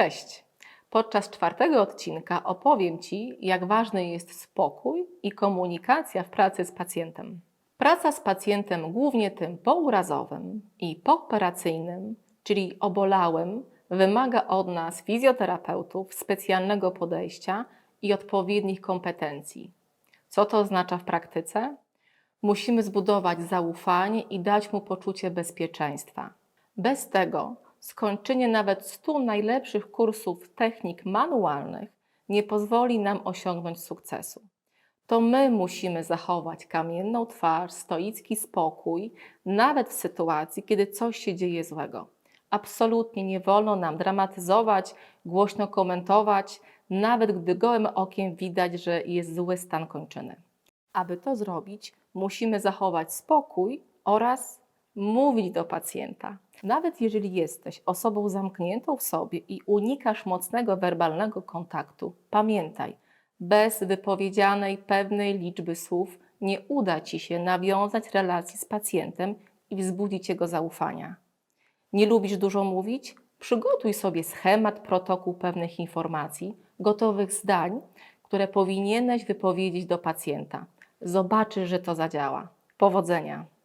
Cześć! Podczas czwartego odcinka opowiem Ci, jak ważny jest spokój i komunikacja w pracy z pacjentem. Praca z pacjentem, głównie tym pourazowym i pooperacyjnym, czyli obolałym, wymaga od nas fizjoterapeutów specjalnego podejścia i odpowiednich kompetencji. Co to oznacza w praktyce? Musimy zbudować zaufanie i dać mu poczucie bezpieczeństwa. Bez tego skończenie nawet 100 najlepszych kursów technik manualnych nie pozwoli nam osiągnąć sukcesu. To my musimy zachować kamienną twarz, stoicki spokój, nawet w sytuacji, kiedy coś się dzieje złego. Absolutnie nie wolno nam dramatyzować, głośno komentować, nawet gdy gołym okiem widać, że jest zły stan kończyny. Aby to zrobić, musimy zachować spokój oraz mówić do pacjenta. Nawet jeżeli jesteś osobą zamkniętą w sobie i unikasz mocnego werbalnego kontaktu, pamiętaj, bez wypowiedzianej pewnej liczby słów nie uda ci się nawiązać relacji z pacjentem i wzbudzić jego zaufania. Nie lubisz dużo mówić? Przygotuj sobie schemat, protokół pewnych informacji, gotowych zdań, które powinieneś wypowiedzieć do pacjenta. Zobaczysz, że to zadziała. Powodzenia!